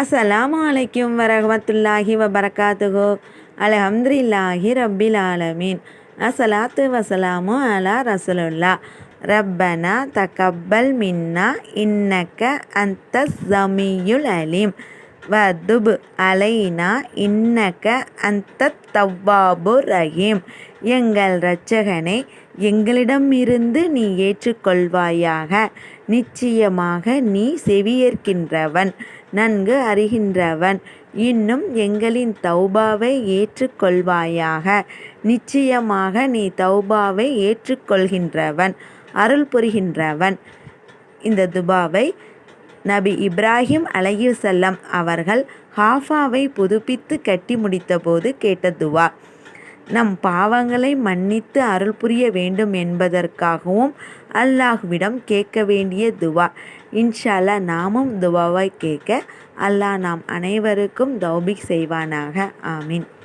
அஸ்லாம் அலைக்கும் வரமத்துல்லாஹி வபரகாத்துகோ அலஹம்துல்லாஹி ரப்பில் ஆலமீன். அசலாத்து வசலாமு அலா ரசலுல்லா ரப்பனா தகப்பல் மின்னா இன்னக்க அந்த ஜமியுல் அலீம். வதுப் அலைனா இன்னக்க அந்த தவ்வாபு ரஹீம். எங்கள் இரட்சகனை எங்களிடமிருந்து நீ ஏற்றுக்கொள்வாயாக. நிச்சயமாக நீ செவியேற்கின்றவன் நன்கு அறிகின்றவன். இன்னும் எங்களின் தௌபாவை ஏற்றுக்கொள்வாயாக. நிச்சயமாக நீ தௌபாவை ஏற்றுக்கொள்கின்றவன் அருள் புரிகின்றவன். இந்த துபாவை நபி இப்ராஹிம் அலையுசல்லம் அவர்கள் ஹாஃபாவை புதுப்பித்து கட்டி முடித்தபோது கேட்ட துவா நம் பாவங்களை மன்னித்து அருள் புரிய வேண்டும் என்பதற்காகவும் அல்லாஹ்விடம் கேட்க வேண்டிய துவா. இன்ஷால்லா நாமும் துவாவை கேட்க அல்லாஹ் நாம் அனைவருக்கும் தௌபிக் செய்வானாக. ஆமீன்.